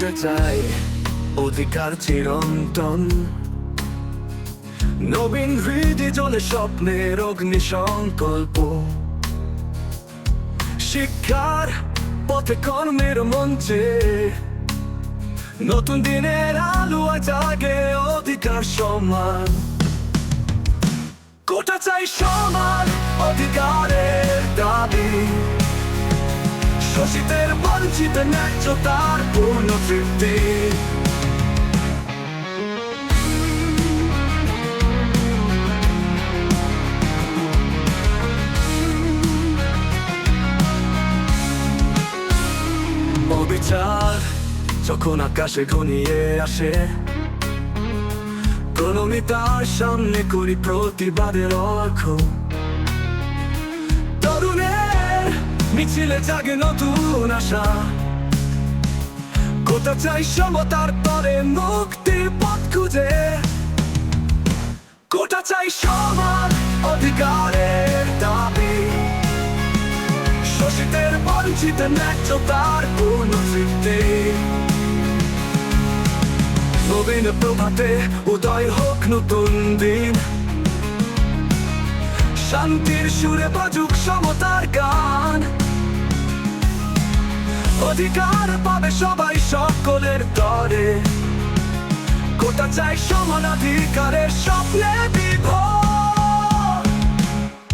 চাই অধিকার চিরন্তন। নবীন হৃদি জলে স্বপ্নের অগ্নি সংকল্প। শিক্ষার পথে কর্মের মঞ্চে নতুন দিনের আলো জাগে অধিকার সমান। কোটা চাই সমান অধিকারের দাবি। শোষিতের বঞ্চিত ন্যায্য তার পূর্ণ অবিচার যখন আকাশে ঘনিয়ে আসে প্রণমী তার সামনে করি প্রতিবাদের অর্ঘ মিছিলে জাগে নতুন আশা। কোথা চাই সমতার তরে মুক্তির পথ খুঁজে। কোথা চাই সমান অধিকারের দাবি? শোষিতের বঞ্চিত ন্যায্য তার তৃপ্তি। নবীন প্রভাতে উদয় হোক নতুন দিন। শান্তির সুরে বাজুক সমতার অধিকার পাবে সবাই সকলের দরে। কোটা চাই সমান অধিকারের স্বপ্নে বিভোর।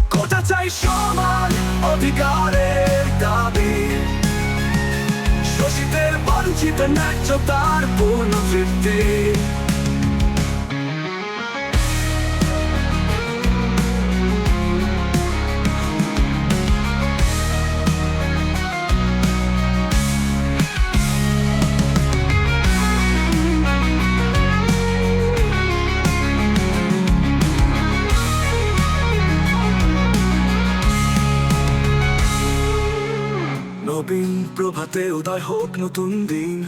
কোটা চাই সমান অধিকারের দাবি। শোষিতের বঞ্চিত ন্যায্য তার পূর্ণ প্রভাতে উদয় হোক নতুন দিন।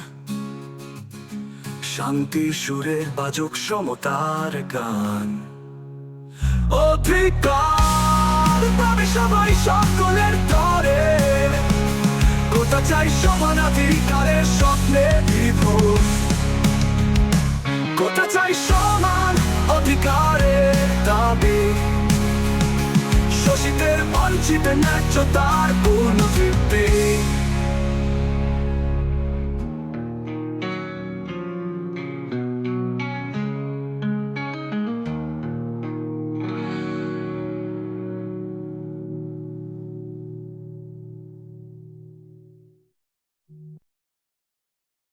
শান্তির সুরে বাজুক সমতার গান। অধিকার পাবে সবাই সকলের তরে। কোথা চাই সমান অধিকারের স্বপ্নে বিভোর। কোথা চাই সমান অধিকারের দাবি। শোষিতের বঞ্চিত ন্যায্য তার পূর্ণ তৃপ্তি।